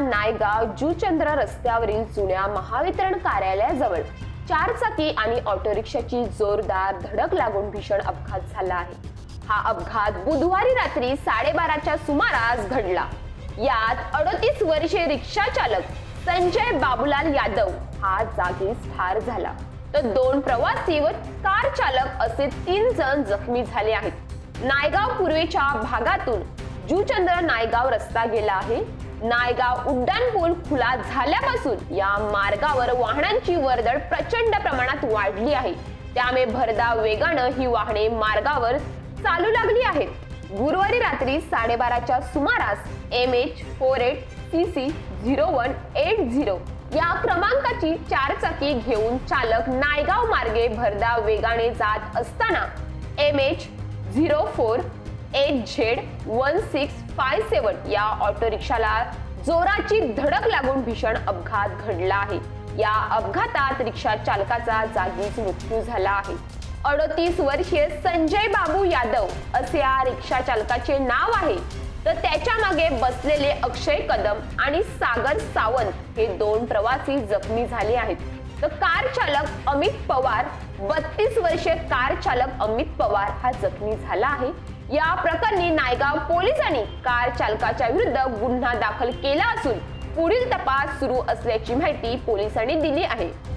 नायगाव जुचंद्र रस्त्यावरील जुन्या महावितरण कार्यालयाजवळ चारचाकी आणि ऑटो रिक्षाची जोरदार धडक लागून भीषण अपघात झाला आहे. हा अपघात बुधवारी रात्री साडेबाराच्या सुमारास घडला. यात अडतीस वर्षे रिक्षा चालक संजय बाबूलाल यादव हा जागीच ठार झाला. तर दोन प्रवासी व कार चालक असे तीन जण जखमी झाले आहेत. नायगाव पूर्वेच्या भागातून जुचंद्र नायगाव रस्ता गेला आहे. नायगाव उड्डाण पूल खुला झाल्यापासून या मार्गावर वाहनांची वर्दळ प्रचंड प्रमाणात वाढली आहे. त्यामुळे भरधाव वेगानं ही वाहने मार्गावर चालू लागली आहेत. गुरुवारी रात्री साडेबाराच्या सुमारास M H four eight C C zero one eight zero या क्रमांकाची चार चाकी घेऊन चालक नायगाव मार्गे भरधाव वेगाने जात असताना M H zero four H Z one six five seven auto auto रिक्षाला जोराची धडक लागून भीषण अपघात घडला आहे. या अपघातात रिक्षा चालकाचा जागीच मृत्यू झाला आहे. अडतीस वर्षीय संजय बाबू यादव असे या रिक्षा चालकाचे नाव आहे. तर त्याच्यामागे बसलेले अक्षय कदम आणि सागर सावंत हे दोन प्रवासी जखमी झाले आहेत. तर कार चालक अमित पवार बत्तीस वर्षीय कार चालक अमित पवार हा जखमी झाला आहे. या प्रकरणी नायगाव पोलिसांनी कार चालकाच्या विरुद्ध गुन्हा दाखल केला असून पुढील तपास सुरू असल्याची माहिती पोलिसांनी दिली आहे.